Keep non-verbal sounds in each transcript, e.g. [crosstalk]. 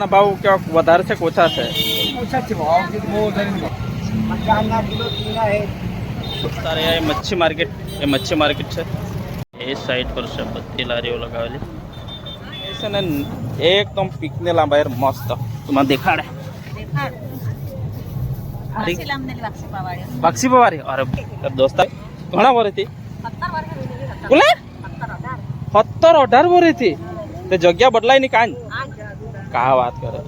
ના ભાવ કેવા વધારે છે કે ઓછા છે? ઓછા મચ્છી માર્કેટ એ મચ્છી માર્કેટ છે? એ સાઈડ પર છે બધી લારીઓ લગાવેલી. એ છે ને એકદમ પીકને લાંબા યાર મસ્ત. તમારે દેખાડે. બક્ષી પવારી અરે દોસ્તા ઘણા વર્ષથી બોલે? સત્તર અઢાર. વર્ષથી તે જગ્યા બદલાયની કાંઈ કા વાત કરે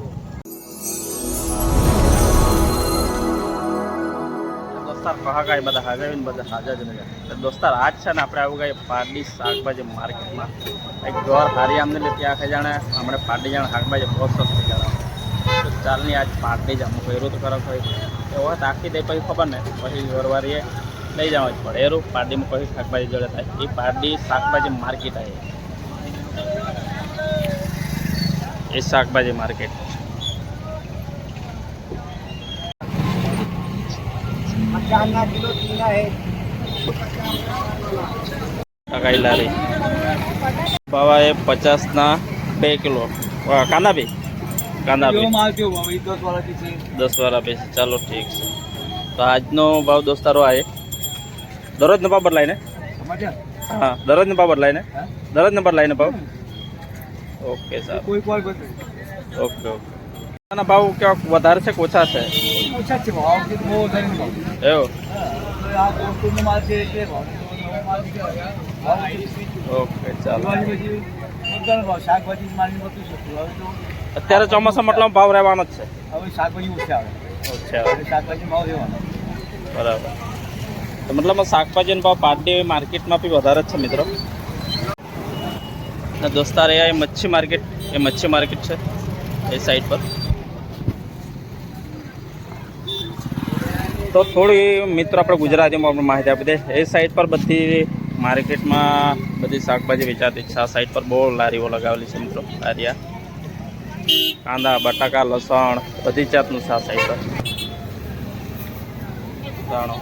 દોસ્તાર કહા કાંઈ બધા હાજર ને બધા હાજર જ નહીં તો દોસ્તાર આજ છે ને આપણે આવું કાંઈ પારડી શાકભાજી માર્કેટમાં એક ઘર હારી આમને લે ત્યાં ખાઈ જાણે હમણાં પારડી જાણે શાકભાજી બહુ સસ્તી જાણે તો ચાલની આજ પારડી જામ કર્યું તો ખરાબ હોય એવો તાકી દે પછી ખબર ને પછી ઘરવાળીએ લઈ જવા જ પડે એરું પારડીમાં પછી શાકભાજી જોડે થાય એ પારડી શાકભાજી માર્કેટ આવે એ શાકભાજી માર્કેટ. ટકાઈ લારી. બાવા એ પચાસના બે કિલો. કાંદા બી? કાંદા બી. દસ વાળા બે ચાલો ઠીક છે. તો આજનો ભાવ દોસ્તારો આ દરરોજનો ભાવ બદલાય ને? હા દરરોજનો ભાવ બદલાય ને? દરરોજનો બદલાય ને ભાવ? ઓકે સર કોઈ કોઈ બસ ઓકે ઓકે. ના ભાવ કેવા વધારે છે કે ઓછા છે? ઓછા છે ભાવ. કે બહુ વધારે ભાવ. એવું? આ કોસ્ટુમનો માલ છે એટલે ઓકે ચાલો. શાકભાજી માલની બધું શકું હવે તો અત્યારે ચોમાસા મતલબ ભાવ રહેવાનો જ છે. હવે શાકભાજી ઓછા આવે. ઓછા શાકભાજી ભાવ રહેવાનો. બરાબર. તો મતલબ શાકભાજીનો ભાવ પાર્ટી માર્કેટમાં બી વધારે જ છે મિત્રો? ને દોસ્તાર એ મચ્છી માર્કેટ, એ મચ્છી માર્કેટ છે, એ સાઈડ પર. તો થોડી મિત્રો આપણે ગુજરાતીમાં આપણે માહિતી આપી દે એ સાઈડ પર બધી માર્કેટમાં બધી શાકભાજી વેચાતી છે. આ સાઈડ પર બહુ લારીઓ લગાવેલી છે મિત્રો, લારીયા. કાંદા, બટાકા, લસણ, બધી જાતનું છે આ સાઈડ પર. દાણો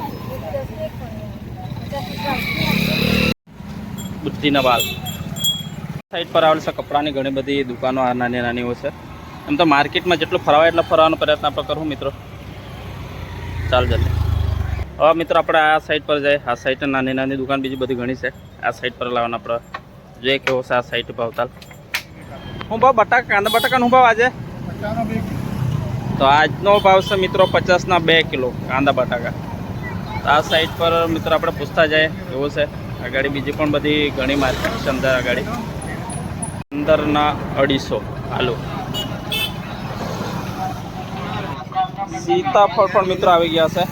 બુદ્ધિના બાલ સાઈડ પર આવેલ છે કપડાની ઘણી બધી દુકાનો, આ નાની નાની હોય છે. એમ તો માર્કેટમાં જેટલું ફરવાય એટલો ફરવાનો પ્રયત્ન આપણે કરું મિત્રો. ચાલ જલ્દી. હવે મિત્રો આપણે આ સાઈડ પર જાય આ સાઈડ નાની નાની દુકાન, બીજી બધી ઘણી છે. આ સાઈડ પર લાવવાના આપણે. જોઈએ કેવો છે આ સાઈડ ભાવતાલ હું ભાવ? બટાકા, કાંદા બટાકાનો ભાવ આજે? તો આજનો ભાવ છે મિત્રો પચાસના બે કિલો, કાંદા બટાકા. આ સાઈડ પર મિત્રો આપણે પૂછતા જાય એવું છે? આગળ બીજી પણ બધી ઘણી માર્કેટ છે અંદર આગળ. અંદરના અઢીસો આલુ સીતાફળ પણ મિત્રો આવી ગયા છે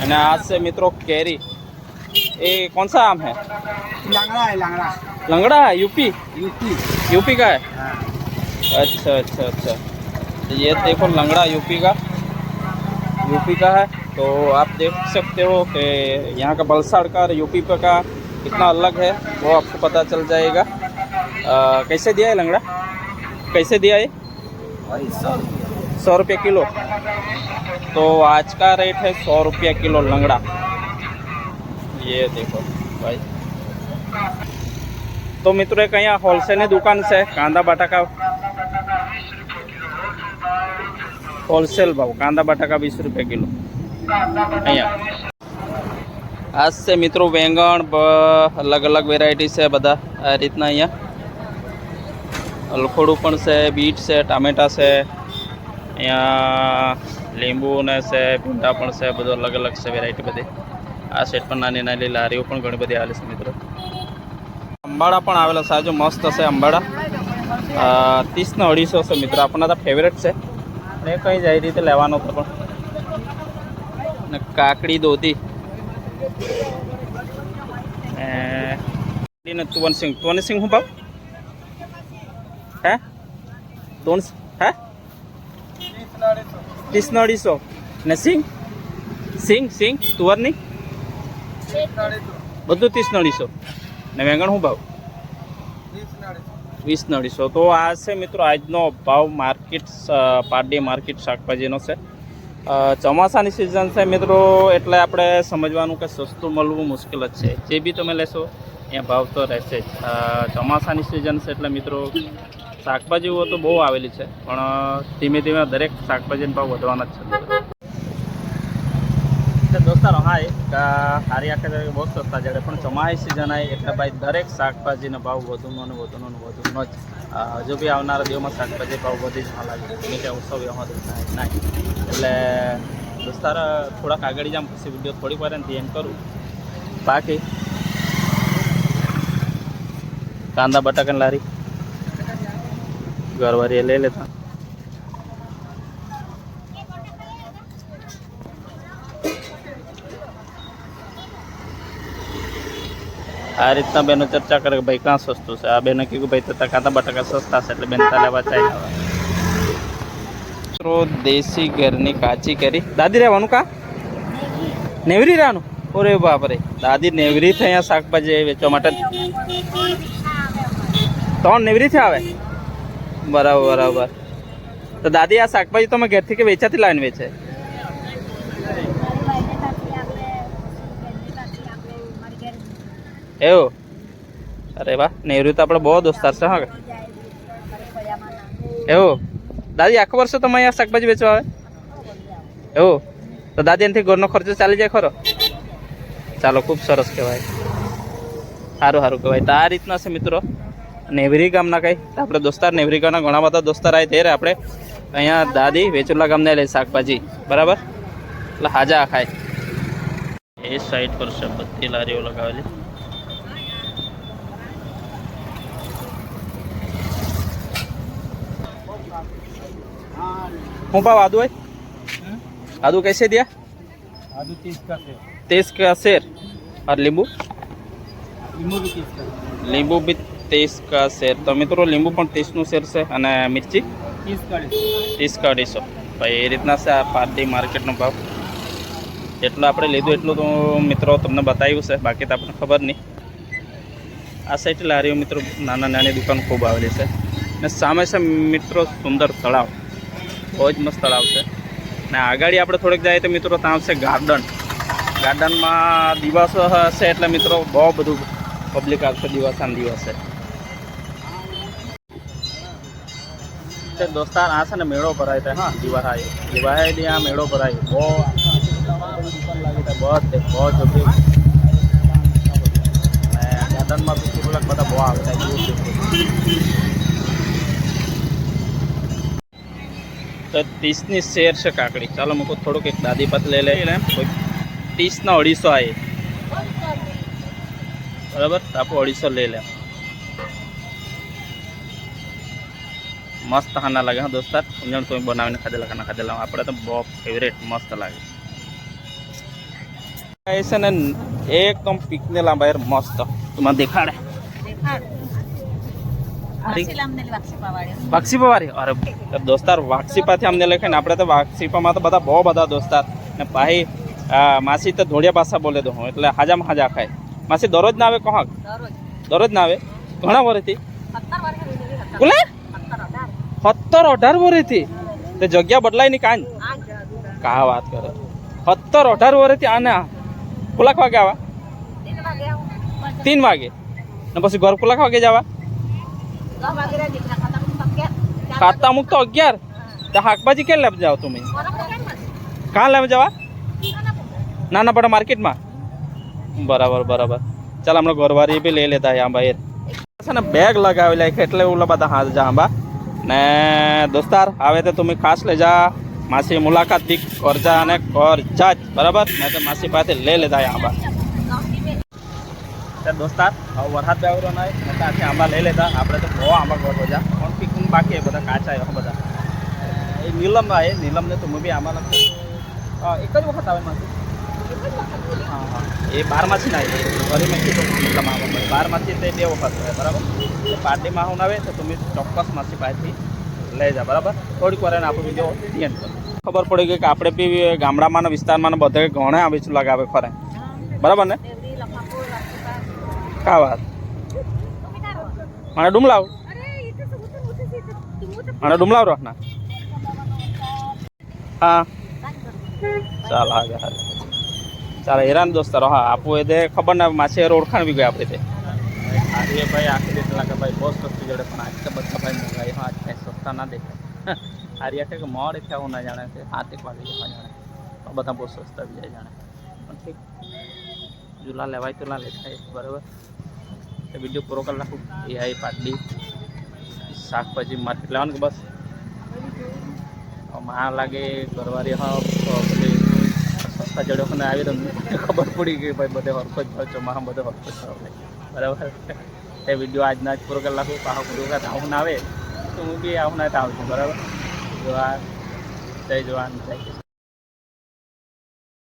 અને આ છે મિત્રો કેરી એ कौन सा आम है લાંગડા હે લાંગડા लंगड़ा है यूपी યુપી यूपी का है હા अच्छा अच्छा अच्छा तो ये देखो लंगड़ा यूपी का यूपी का है तो आप देख सकते हो कि यहाँ का बलसाड़ का और यूपी पे का कितना अलग है वो आपको पता चल जाएगा अ, कैसे दिया है लंगड़ा कैसे दिया है ભાઈ સો सौ रुपये किलो तो आज का रेट है सौ रुपया किलो लंगड़ा ये देखो भाई तो मित्रों एक અહીંયા હોલસેલની દુકાન છે કાંદા બટાકા હોલસેલ ભાવ કાંદા બટાકા વીસ રૂપિયા કિલો અહીંયા આ છે મિત્રો વેંગણ બ- અલગ અલગ વેરાયટી છે બધા આ રીતના અહીંયા અલખોડું પણ છે, બીટ છે, ટામેટા છે, અહીંયા લીંબુ ને છે, ભીંડા પણ છે, બધું અલગ અલગ છે વેરાયટી બધી. આ સેટ પણ નાની નાની લારીઓ પણ ઘણી બધી આવેલી છે મિત્રો. અંબાડા પણ આવેલા સાજો મસ્ત છે અંબાડા. ત્રીસ ને અઢીસો છે મિત્રો, આપણને તો ફેવરેટ છે. એ કંઈ જાય રીતે લેવાનો તો પણ. ને કાકડી દોધી. ને તુવનસિંહ. તુવનસિંહ શું ભાવ હે दोन હે ત્રીસ ને ને સિંગ સિંગ સિંગ તુવરની બધું ત્રીસ ને ને વેંગણ શું ભાવ વીસ ને તો આ છે મિત્રો આજનો ભાવ માર્કેટ પારડી માર્કેટ શાકભાજીનો છે. ચોમાસાની સિઝન છે મિત્રો, એટલે આપણે સમજવાનું કે સસ્તું મળવું મુશ્કેલ જ છે. જે બી તમે લેશો ત્યાં ભાવ તો રહેશે જ. ચોમાસાની સિઝન છે એટલે મિત્રો શાકભાજીઓ તો બહુ આવેલી છે, પણ ધીમે ધીમે દરેક શાકભાજીનો ભાવ વધવાના જ છે. એટલે દોસ્તારો હાય કા, હારી આખે બહુ સસ્તા જડે, પણ ચોમાસી સિઝન આવે એટલે ભાઈ દરેક શાકભાજીનો ભાવ વધુનો ને વધુનો ને વધુનો જ. હજુ બી આવનારા દિવસમાં શાકભાજી ભાવ વધી જ લાગે. એની કે ઉત્સવ એમાં નહીં એટલે દોસ્તાર થોડાક આગળ જામ પછી વીડિયો થોડીક વાર એનાથી એમ કરું. બાકી? કાંદા, બટાકાની લારી. ઘરવાળી લઈ લેતા આ રીતના બેનો ચર્ચા કરે કે ભાઈ કાં સસ્તું છે આ બેને કીધું ભાઈ તથા કાંદા બટાકા સસ્તા છે એટલે બેન તા લેવા ચાલી આવે મિત્રો દેશી ઘરની કાચી કેરી દાદી રહેવાનું કા નેવરી રહેવાનું ઓરે બાપરે દાદી નેવરી થઈ અહીંયા શાકભાજી વેચવા માટે ત્રણ નેવરીથી આવે બરાબર બરાબર. તો દાદી, આ શાકભાજી તમે ઘેરથી કે વેચાતી લાવીને વેચે? એવું? અરે વાહ નેવરી તો આપણે બહુ દોસ્તાર છે, હા એવું? દાદી, આખું વર્ષે તમે અહીંયા શાકભાજી વેચવા આવે? એવું? તો દાદી, એનાથી ઘરનો ખર્ચો ચાલી જાય ખરો? ચાલો, ખૂબ સરસ કહેવાય. સારું સારું કહેવાય. તો આ રીતના છે મિત્રો. નેવરી ગામના કઈ આપણે દોસ્તાર નેવરી ગામના ઘણા બધા દોસ્તાર આવે ત્યારે આપણે અહીંયા દાદી વેચુલા ગામને લે શાકભાજી બરાબર એટલે હાજા ખાય એ સાઈડ પર છે બધી લારીઓ લગાવેલી હું ભાવ આદુ હોય आदू कैसे दिया आलू तीस का से तेईस का शेर और नींबू नींबू भी तीस का લીંબુ બી ત્રીસ કા શેર તો મિત્રો લીંબુ પણ ત્રીસનું શેર છે અને મિર્ચી तीस का ત્રીસ કા અઢીસો ભાઈ એ રીતના છે આ પારડી માર્કેટનો ભાવ જેટલું આપણે લીધું એટલું તો મિત્રો તમને બતાવ્યું છે બાકી તો આપણને ખબર નહીં આ સાઈડ લારીઓ મિત્રો નાના નાની દુકાન ખૂબ આવેલી છે ને સામે છે મિત્રો સુંદર તળાવ બહુ જ મસ્ત તળાવ છે ને આગળ આપણે થોડેક જાય તો મિત્રો ત્યાં છે ગાર્ડન ગાર્ડનમાં દિવસ હશે એટલે મિત્રો બહુ બધું પબ્લિક આવશે દિવસાના દિવસે તે દોસ્તાર, આ છે ને મેળો ભરાય છે, હા દિવાહાય દિવાહાયની આ મેળો ભરાય. બહુ બધે બહુ જબરી ગાર્ડનમાં તો કેટલાક બધા બહુ આવે છે તો ત્રીસની શેર છે કાકડી. ચાલો મૂકો, થોડુંક એક દાદી પાત લઈ કોઈ ત્રીસના અઢીસો આવે બરાબર? આપણે અઢીસો લઈ લે. મસ્ત હાના લાગે હા દોસ્તાર ઊંજણ કોઈ બનાવીને ખાધેલા ખાના ખાધેલા. આપણે તો બહુ ફેવરેટ મસ્ત લાગે. એ છે ને એકદમ પીકને લાંબા યાર મસ્ત. તમારે દેખાડે. અમને લખે ને આપણે તો વાક્ષીપામાં તો બધા બહુ બધા દોસ્તાર ને માસી તો ધોળિયા ભાષા બોલે દો હું એટલે હાજામાં હાજા ખાય. માસી દરરોજ ના આવે કોહાક દરરોજ. ના આવે? ઘણા વર્ષથી બોલે સત્તર અઢાર વર્ષથી તે જગ્યા બદલાય નહીં કાંઈ કા વાત કરે? સત્તર અઢાર વર્ષથી આને કુલાક વાગે આવા? તીન વાગે ને પછી ઘર કુલાક વાગે જવા? ખાતા અમુક તો અગિયાર. તો શાકભાજી ક્યાં લેવા જાઓ તમે? કાં લેવા જવા? નાના બડા માર્કેટમાં? બરાબર બરાબર. ચાલ હમણાં ઘરવાળી બી લઈ લેતા આંબા એ છે ને બેગ લગાવેલા છે એટલે ઓલા બધા હાથ જા આંબા ને દોસ્તાર, આવે તો તમે ખાસ લેજા માસી મુલાકાત બી કરજા અને કરજા જ, બરાબર? મેં તો માસી પાસે લઈ લેતા આંબા. દોસ્તાર, હવે વરસાદ બે આવ્યો નહીં ને ત્યાંથી આંબા લઈ લેતા આપણે તો બહુ આંબા ઘર જા. પણ પીકું બાકી બધા કાચા એવા બધા. એ નીલમ આવે નીલમને તો બી આંબા લખતો એક જ વખત આવે માસી. હા હા એ બારમાંથી ના આવે. ઘરે મેં કીધું નીલમ આંબા મળે બારમાંથી તે બે વખત આવે બરાબર? તો પાર્ટીમાં હું આવે તો તમે ચોક્કસ માસી પાસેથી લઈ જા, બરાબર? થોડીક વાર એને આપણો વીડિયો એન્ડ કરો ખબર પડી ગઈ કે આપણે બી ગામડામાં વિસ્તારમાં બધે ઘણે આવે છે લગાવે ખરે બરાબર ને? કા વાત? મને ડુમલાવ મને ડુમલાવ રોકના હા. ચાલ હાજર હાજર ચાલ હેરાન દોસ્તારો હા આપવું એ દે ખબર ના માછી ઓળખાણ બી ગઈ આપણે તે. ભાઈ આખી રીતે એટલે કે ભાઈ બહુ સસ્તી જોડે પણ આજ તો બધા ભાઈ મોંઘાઈ હા આજ કાંઈ સસ્તા ના દેખાય. [laughs] આર્યા કે કે મોડે થયા હું ના જાણે કે સાત એક વાગે જવા જાણે. તો બધા બહુ સસ્તા બી જાય જાણે. પણ ઠીક. જુલા લેવાય તો ના લેખાય બરાબર. તો વીડિયો પૂરો કરી નાખું. એ આવી પાટલી શાકભાજી માર્કેટ લેવાનું કે બસ? માં લાગે ઘરવાળી હા બધી સસ્તા અને આવી તો ખબર પડી ગઈ ભાઈ બધે હરખો જ ભાવ ચોમાસા બધે હરખો જ ભાવ બરાબર? એ વીડિયો આજના જ પૂરો કરી નાખું. પાહો પૂરો કાંઈ આવું ના આવે તો હું બી આવું ના આવશું બરાબર? જોવા જય જવાન. જય